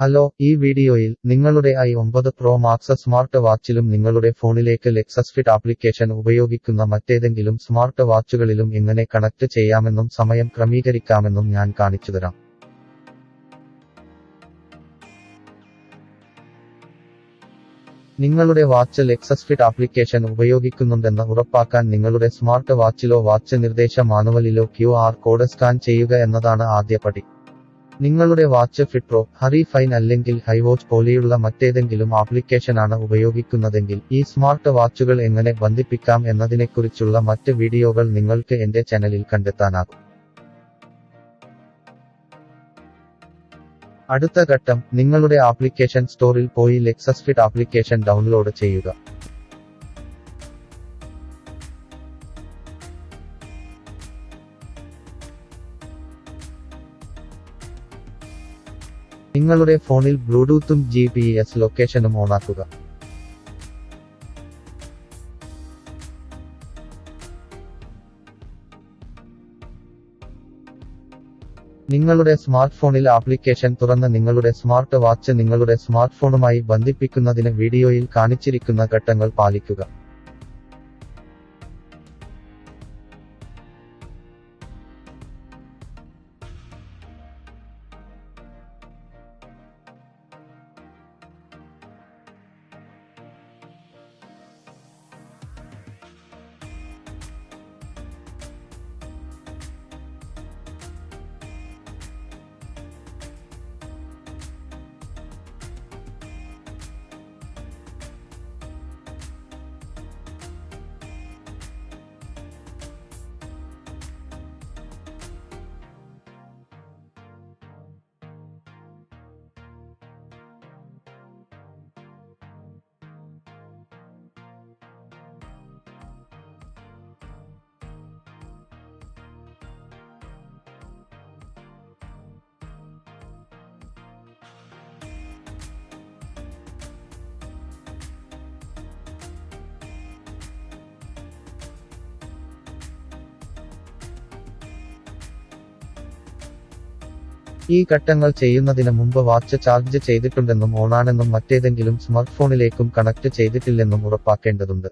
Hello ഈ വീഡിയോയിൽ നിങ്ങളുടെ ഐ ഒമ്പത് പ്രോ മാക്സ് സ്മാർട്ട് വാച്ചിലും നിങ്ങളുടെ ഫോണിലേക്ക് ലെക്സസ് ഫിറ്റ് ആപ്ലിക്കേഷൻ ഉപയോഗിക്കുന്ന മറ്റേതെങ്കിലും സ്മാർട്ട് വാച്ചുകളിലും എങ്ങനെ കണക്ട് ചെയ്യാമെന്നും സമയം ക്രമീകരിക്കാമെന്നും ഞാൻ കാണിച്ചുതരാം നിങ്ങളുടെ വാച്ച് ലെക്സസ് ഫിറ്റ് ആപ്ലിക്കേഷൻ ഉപയോഗിക്കുന്നുണ്ടെന്ന് ഉറപ്പാക്കാൻ നിങ്ങളുടെ സ്മാർട്ട് വാച്ചിലോ വാച്ച് നിർദ്ദേശ മാനുവലിലോ ക്യു ആർ കോഡ് സ്കാൻ ചെയ്യുക എന്നതാണ് ആദ്യ പടി. നിങ്ങളുടെ വാച്ച് ഫിട്രോ ഹറി ഫൈൻ അല്ലെങ്കിൽ ഹൈവോച്ച് പോലെയുള്ള മറ്റേതെങ്കിലും ആപ്ലിക്കേഷനാണ് ഉപയോഗിക്കുന്നതെങ്കിൽ ഈ സ്മാർട്ട് വാച്ചുകൾ എങ്ങനെ ബന്ധിപ്പിക്കാം എന്നതിനെക്കുറിച്ചുള്ള മറ്റ് വീഡിയോകൾ നിങ്ങൾക്ക് എന്റെ ചാനലിൽ കണ്ടെത്താനാകും. അടുത്ത ഘട്ടം നിങ്ങളുടെ ആപ്ലിക്കേഷൻ സ്റ്റോറിൽ പോയി ലെക്സസ് ഫിറ്റ് ആപ്ലിക്കേഷൻ ഡൗൺലോഡ് ചെയ്യുക. നിങ്ങളുടെ ഫോണിൽ ബ്ലൂടൂത്തും ജി പി എസ് ലൊക്കേഷനും ഓണാക്കുക. നിങ്ങളുടെ സ്മാർട്ട് ഫോണിൽ ആപ്ലിക്കേഷൻ തുറന്ന് നിങ്ങളുടെ സ്മാർട്ട് വാച്ച് നിങ്ങളുടെ സ്മാർട്ട് ഫോണുമായി ബന്ധിപ്പിക്കുന്നതിന് വീഡിയോയിൽ കാണിച്ചിരിക്കുന്ന ഘട്ടങ്ങൾ പാലിക്കുക. ഈ ഘട്ടങ്ങൾ ചെയ്യുന്നതിന് മുമ്പ് വാച്ച് ചാർജ് ചെയ്തിട്ടുണ്ടെന്നും ഓണാണെന്നും മറ്റേതെങ്കിലും സ്മാർട്ട്ഫോണിലേക്കും കണക്ട് ചെയ്തിട്ടില്ലെന്നും ഉറപ്പാക്കേണ്ടതുണ്ട്.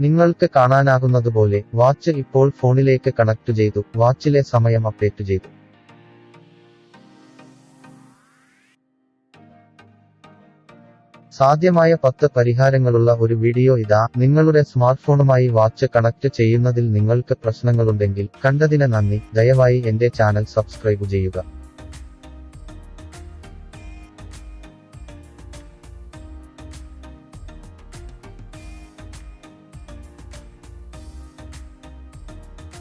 നിങ്ങൾക്ക് കാണാനാകുന്നതുപോലെ വാച്ച് ഇപ്പോൾ ഫോണിലേക്ക് കണക്ട് ചെയ്തു വാച്ചിലെ സമയം അപ്ഡേറ്റ് ചെയ്തു. സാധ്യമായ പത്ത് പരിഹാരങ്ങളുള്ള ഒരു വീഡിയോ ഇതാ. നിങ്ങളുടെ സ്മാർട്ട് ഫോണുമായി വാച്ച് കണക്ട് ചെയ്യുന്നതിൽ നിങ്ങൾക്ക് പ്രശ്നങ്ങളുണ്ടെങ്കിൽ കണ്ടതിന് നന്ദി. ദയവായി എന്റെ ചാനൽ സബ്സ്ക്രൈബ് ചെയ്യുക.